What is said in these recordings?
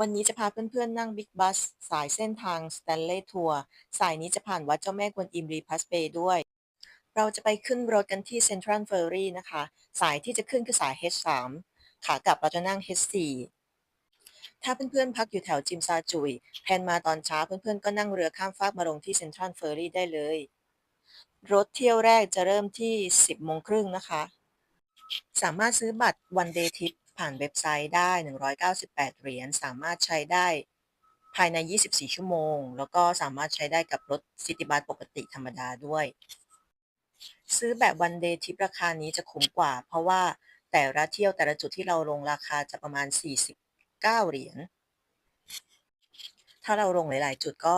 วันนี้จะพาเพื่อนๆ นั่งบิ๊กบัส สายเส้นทาง Stanley Tour สายนี้จะผ่านวัดเจ้าแม่กวนอิมรีพัสเบย์ด้วย เราจะไปขึ้นรถกันที่ Central Ferry นะคะ สายที่จะขึ้นคือสาย H3 ขากลับเราจะนั่ง H4 ถ้าเพื่อนๆ พักอยู่แถวจิมซาจุยแพนมาตอนเช้าเพื่อนๆ ก็นั่งเรือข้ามฟากมาลงที่ Central Ferry ได้เลย รถเที่ยวแรกจะเริ่มที่ 10โมงครึ่งนะคะ สามารถซื้อบัตร one day trip ผ่านเว็บไซต์ได้ 198 เหรียญ สามารถใช้ได้ภายใน 24 ชั่วโมง แล้วก็สามารถใช้ได้กับรถซิตี้บัสปกติธรรมดาด้วย ซื้อแบบ one day trip ราคานี้จะคุ้มกว่า เพราะว่าแต่ละเที่ยวแต่ละจุดที่เราลงราคาจะประมาณ 49 เหรียญ ถ้าเราลงหลาย ๆ จุดก็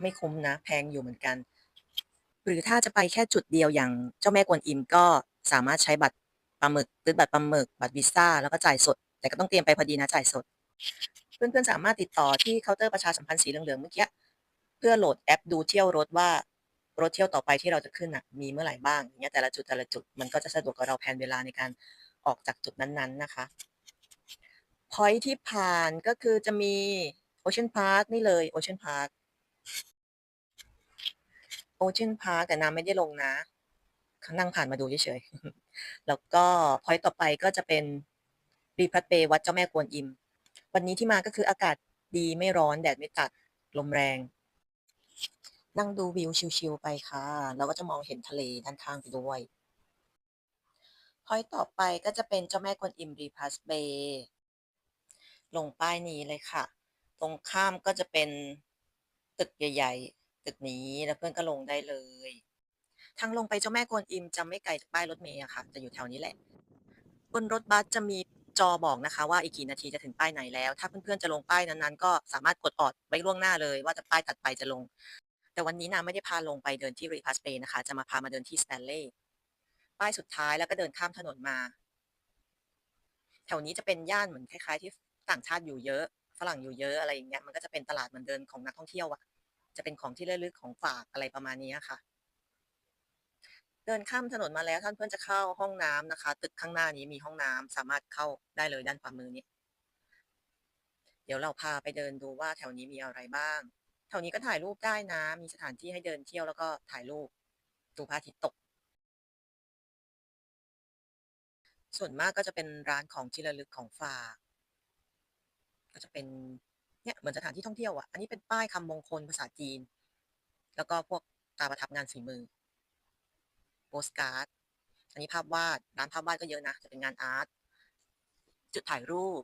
ไม่คุ้มนะ แพงอยู่เหมือนกัน หรือถ้าจะไปแค่จุดเดียวอย่างเจ้าแม่กวนอิมก็สามารถใช้บัตร ปลาหมึกซื้อบัตรปลาหมึกบัตรวีซ่าแล้วก็จ่ายสด แต่ก็ต้องเตรียมไปพอดีนะจ่ายสด เพื่อนๆสามารถติดต่อที่เคาน์เตอร์ประชาสัมพันธ์สีเหลืองๆเมื่อกี้เพื่อโหลดแอปดูเที่ยวรถว่ารถเที่ยวต่อไปที่เราจะขึ้นน่ะมีเมื่อไหร่บ้างอย่างเงี้ยแต่ละจุดแต่ละจุดมันก็จะสะดวกกับเราแพนเวลาในการออกจากจุดนั้นๆนะคะพอยที่ผ่านก็คือจะมีโอเชียนพาร์คนี่เลยโอเชียนพาร์คโอเชียนพาร์คแต่น้ำไม่ได้ลงนะนั่งผ่านมาดูเฉยๆ แล้วก็พอยต์ต่อไปก็จะเป็นรีพัตเบย์วัดเจ้าแม่กวนอิม วันนี้ที่มาก็คืออากาศดีไม่ร้อนแดดไม่จัดลมแรง นั่งดูวิวชิลๆไปค่ะแล้วก็จะมองเห็นทะเลด้านข้างไปด้วยพอยต์ต่อไปก็จะเป็นเจ้าแม่กวนอิมรีพัสเบย์ลงป้ายนี้เลยค่ะ ตรงข้ามก็จะเป็นตึกใหญ่ ๆ ตึกนี้แล้วเพื่อนก็ลงได้เลย ทางลงไปเจ้าแม่กวนอิมจะไม่ไกลจากป้ายรถเมล์อะค่ะ จะอยู่แถวนี้แหละ บนรถบัสจะมีจอบอกนะคะ ว่าอีกกี่นาทีจะถึงป้ายไหนแล้ว ถ้าเพื่อนๆจะลงป้ายนั้นๆ ก็สามารถกดออดไว้ล่วงหน้าเลย ว่าจะป้ายถัดไปจะลง แต่วันนี้นาไม่ได้พาลงไปเดินที่รีพัสเบย์นะคะ จะมาพามาเดินที่สแตนเลยป้ายสุดท้ายแล้วก็เดินข้ามถนนมา แถวนี้จะเป็นย่านเหมือนคล้ายๆ ที่ต่างชาติอยู่เยอะ ฝรั่งอยู่เยอะอะไรอย่างเงี้ย มันก็จะเป็นตลาดเหมือนเดินของนักท่องเที่ยวอะจะเป็นของที่ระลึกของฝากอะไรประมาณนี้ค่ะ เดินข้ามถนนมาแล้วท่านเพื่อนจะเข้าห้องน้ำนะคะ ตึกข้างหน้านี้มีห้องน้ำสามารถเข้าได้เลยด้านขวามือนี้ เดี๋ยวเราพาไปเดินดูว่าแถวนี้มีอะไรบ้าง แถวนี้ก็ถ่ายรูปได้นะ มีสถานที่ให้เดินเที่ยวแล้วก็ถ่ายรูปดูพระอาทิตย์ตก ส่วนมากก็จะเป็นร้านของที่ระลึกของฝากก็จะเป็นเนี่ยเหมือนสถานที่ท่องเที่ยวอะ อันนี้เป็นป้ายคำมงคลภาษาจีน แล้วก็พวกตาประทับงานฝีมือ โปสการ์ด อันนี้ภาพวาดร้านภาพวาดก็เยอะนะ จะเป็นงานอาร์ต จุดถ่ายรูป